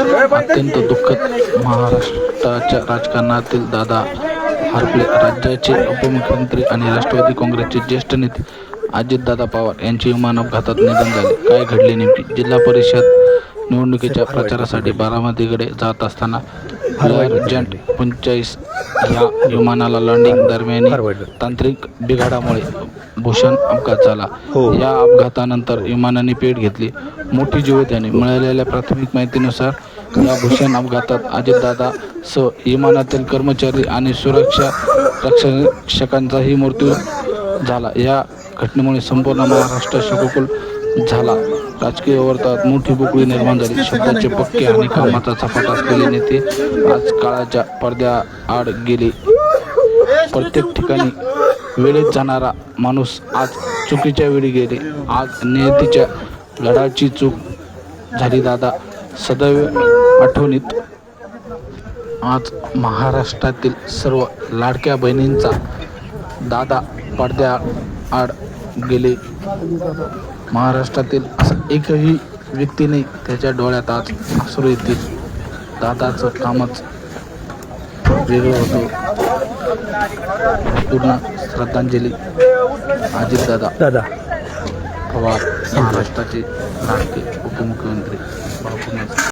अत्यंत दुःखद महाराष्ट्राच्या राजकारणातील दादा हरपले. राज्याचे उपमुख्यमंत्री आणि राष्ट्रवादी काँग्रेसचे ज्येष्ठ नेते अजितदादा पवार यांचे विमान अपघातात निधन झाले. काय घडले नेमके? जिल्हा परिषद निवडणुकीच्या प्रचारासाठी बारामतीकडे जात असताना अर्जंट पंचेचाळीस ह्या विमानाला लँडिंग दरम्यान तांत्रिक बिघाडामुळे भूषण अपघात झाला. या अपघातानंतर विमानाने पेट घेतली. मोठी जीवितहानी मिळालेल्या प्राथमिक माहितीनुसार या भूषण अपघातात अजितदादा सह विमानातील कर्मचारी आणि सुरक्षा रक्षकांचाही मृत्यू झाला. या घटनेमुळे संपूर्ण महाराष्ट्र शोककुल झाला. राजकीय वर्तुळात मोठी पोकळी निर्माण झाली. शब्दाचे पक्के आणि कामाचा झपाट असलेले नेते आज काळाच्या पडद्याआड गेले. प्रत्येक ठिकाणी वेळेत जाणारा माणूस आज चुकीच्या वेळी गेले. आज नियतीच्या लढाची चूक झाली. दादा सदैव आठवणीत आज महाराष्ट्रातील सर्व लाडक्या बहिणींचा दादा पडद्याआड गेले. महाराष्ट्रातील असा एकही व्यक्ती नाही त्याच्या डोळ्यात आज अश्रू येतील. दादाचं कामच वेगळं होतं. पूर्ण श्रद्धांजली अजितदादा दादा. पवार महाराष्ट्राचे लाडके उपमुख्यमंत्री. बापूंना